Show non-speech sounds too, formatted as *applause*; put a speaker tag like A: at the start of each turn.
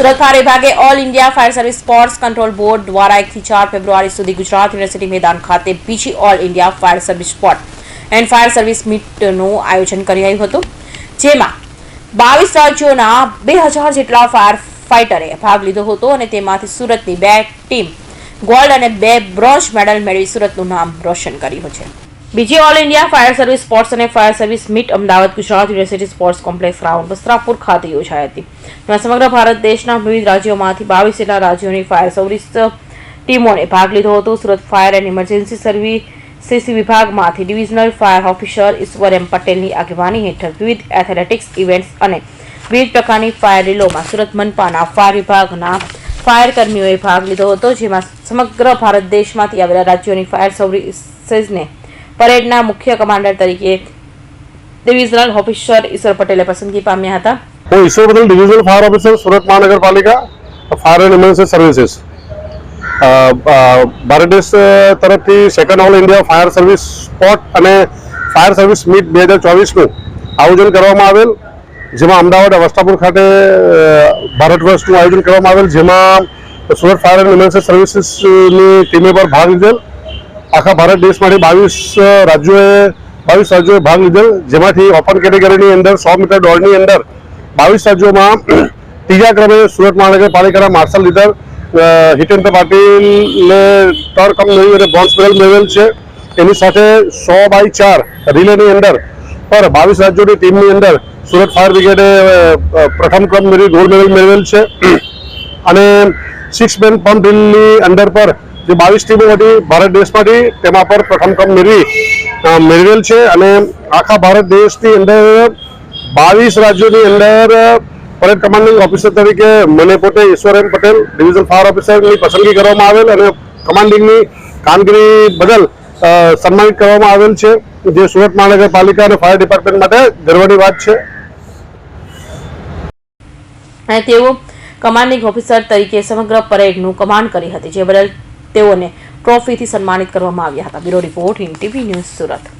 A: Surat fire વિભાગે all India fire service sports control board દ્વારા એકથી ચાર ફેબ્રુઆરી સુધી ગુજરાત યુનિવર્સિટી મેદાન ખાતે બીજી all India fire service sport and fire service મીટનું આયોજન કર્યું હતું, જેમાં બાવીસ રાજ્યોના બે હજાર જેટલા ફાયર ફાઇટરે ભાગ લીધો હતો અને તેમાંથી સુરતની બે ટીમ ગોલ્ડ અને બે બ્રોન્ઝ મેડલ મેળવી સુરતનું નામ રોશન કર્યું છે. બીજી all India fire service sports અને fire service meet Ahmedabad Gujarat university sports complex round Vastrapur ખાતે યોજાઈ હતી. જેમાં સમગ્ર ભારત દેશના વિવિધ રાજ્યોમાંથી બાવીસ જેટલા રાજ્યોની ફાયર સર્વિસ ટીમોને ભાગ લીધો હતો. Surat fire and emergency services વિભાગમાંથી divisional fire officer Ishwar M પટેલની આગેવાની હેઠળ વિવિધ એથલેટિક્સ ઇવેન્ટ્સ અને વિવિધ પ્રકારની ફાયર રેલોમાં સુરત મનપાના ફાયર વિભાગના ફાયર કર્મીઓએ ભાગ લીધો હતો. જેમાં સમગ્ર ભારત દેશમાંથી આવેલા રાજ્યોની ફાયર સર્વિસીસને પરેડના મુખ્ય કમાન્ડર તરીકે ડિવિઝનલ ઓફિસર ઈશ્વર પટેલે પસંદગી પામ્યા હતા.
B: હું Ishwar Patel divisional fire officer, Surat મહાનગરપાલિકા, fire and emergency services. Bharat દેશ તરફથી second all India fire service sport અને ફાયર સર્વિસ મીટ બે હજાર ચોવીસનું આયોજન કરવામાં આવેલ, જેમાં અમદાવાદ અવસ્થાપુર ખાતે ભારત વર્ષનું આયોજન કરવામાં આવેલ, જેમાં સુરત ફાયર એન્ડ ઇમરજન્સી સર્વિસીસની ટીમે પર ભાગ લીધેલ. આખા ભારત દેશમાંથી બાવીસ રાજ્યોએ બાવીસ રાજ્યોએ ભાગ લીધેલ. જેમાંથી ઓપન કેટેગરીની અંદર, સો મીટર દોડની અંદર, બાવીસ રાજ્યોમાં *clears throat* ત્રીજા ક્રમે સુરત મહાનગરપાલિકાના માર્શલ લીડર હિતેન્દ્ર પાટીલને ત્રણ કમ મેળવી અને બ્રોન્ઝ મેડલ મેળવેલ છે. એની સાથે સો બાય ચાર રિલેની અંદર, પર બાવીસ રાજ્યોની ટીમની અંદર સુરત ફાયર બ્રિગેડે પ્રથમ ક્રમ મેળવી ગોલ્ડ મેડલ મેળવેલ છે. *clears throat* અને સિક્સ મેન પંપ ડ્રીલની અંદર પર જે બાવીસ હતી ભારત દેશમાંથી, તેમાં પર પ્રથમ ક્રમ મેળવી મેળવેલ છે અને આખા ભારત દેશની અંદર બાવીસ રાજ્યોની અંદર પરેડ કમાન્ડિંગ ઓફિસર તરીકે મને પોતે ઈશ્વરન પટેલ ડિવિઝન ફાયર ઓફિસરની પસંદગી કરવામાં આવેલ અને કમાન્ડિંગની કામગીરી બદલ સન્માનિત કરવામાં આવેલ છે. જે સુરત મહાનગરપાલિકા અને ફાયર ડિપાર્ટમેન્ટ માટે ગર્વની વાત છે.
A: અને તેઓ કમાન્ડિંગ ઓફિસર તરીકે સમગ્ર પરેડનું કમાન્ડ કરી હતી, જે બદલ તેઓને ટ્રોફીથી સન્માનિત કરવામાં આવ્યા હતા. Bureau report in TV news Surat.